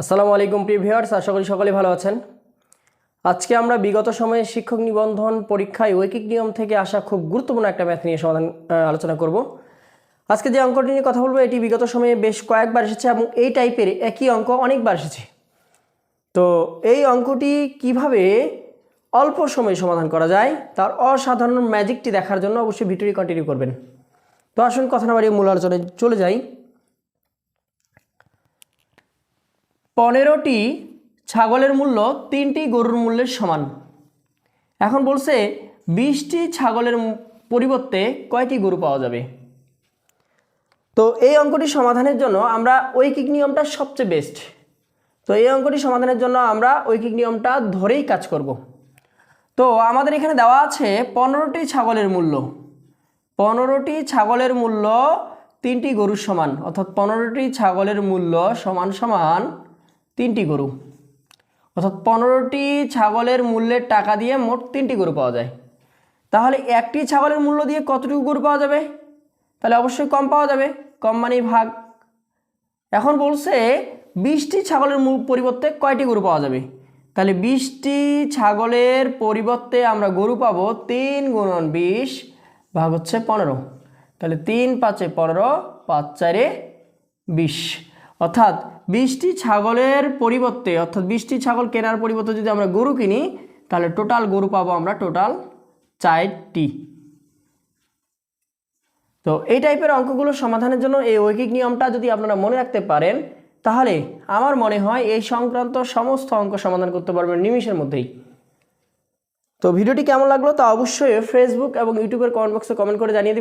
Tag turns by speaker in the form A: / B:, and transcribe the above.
A: আসসালামু আলাইকুম, প্রিয় ভিউয়ার্স। আশা করি সকলে ভালো আছেন। আজকে আমরা বিগত সময়ে শিক্ষক নিবন্ধন পরীক্ষায় ঐকিক নিয়ম থেকে আসা খুব গুরুত্বপূর্ণ একটা ম্যাথ নিয়ে সমাধান আলোচনা করব। আজকে যে অঙ্কটি নিয়ে কথা বলব, এটি বিগত সময়ে বেশ কয়েকবার এসেছে এবং এই টাইপের একই অঙ্ক অনেকবার এসেছে। তো এই অঙ্কটি কীভাবে অল্প সময়ে সমাধান করা যায়, তার অসাধারণ ম্যাজিকটি দেখার জন্য অবশ্যই ভিডিওটি কন্টিনিউ করবেন। তো আসুন, কথা না বাড়িয়ে মূল আলোচনায় চলে যাই। পনেরোটি ছাগলের মূল্য তিনটি গরুর মূল্যের সমান। এখন বলছে বিশটি ছাগলের পরিবর্তে কয়টি গরু পাওয়া যাবে? তো এই অঙ্কটি সমাধানের জন্য আমরা ঐকিক নিয়মটা সবচেয়ে বেস্ট তো এই অঙ্কটি সমাধানের জন্য আমরা ঐকিক নিয়মটা ধরেই কাজ করব। তো আমাদের এখানে দেওয়া আছে পনেরোটি ছাগলের মূল্য। পনেরোটি ছাগলের মূল্য তিনটি গরুর সমান, অর্থাৎ পনেরোটি ছাগলের মূল্য সমান সমান তিনটি গরু। অর্থাৎ পনেরোটি ছাগলের মূল্যের টাকা দিয়ে মোট তিনটি গরু পাওয়া যায়। তাহলে একটি ছাগলের মূল্য দিয়ে কতটুকু গরু পাওয়া যাবে? তাহলে অবশ্যই কম পাওয়া যাবে, কম মানেই ভাগ। এখন বলছে বিশটি ছাগলের পরিবর্তে কয়টি গরু পাওয়া যাবে? তাহলে বিশটি ছাগলের পরিবর্তে আমরা গরু পাবো তিন গুণন বিশ ভাগ হচ্ছে পনেরো। তাহলে তিন পাঁচে পনেরো, পাঁচ চারে বিশ। অর্থাৎ বিশটি ছাগলের পরিবর্তে, অর্থাৎ বিশটি ছাগল কেনার পরিবর্তে যদি আমরা গরু কিনি, তাহলে টোটাল গরু পাবো আমরা টোটাল চারটি। তো এই টাইপের অঙ্কগুলো সমাধানের জন্য এই ঐকিক নিয়মটা যদি আপনারা মনে রাখতে পারেন, তাহলে আমার মনে হয় এই সংক্রান্ত সমস্ত অঙ্ক সমাধান করতে পারবেন নিমিষের মধ্যেই। তো ভিডিওটি কেমন লাগল তা অবশ্যই ফেসবুক এবং ইউটিউবের কমেন্ট বক্সে কমেন্ট করে জানিয়ে দেবেন।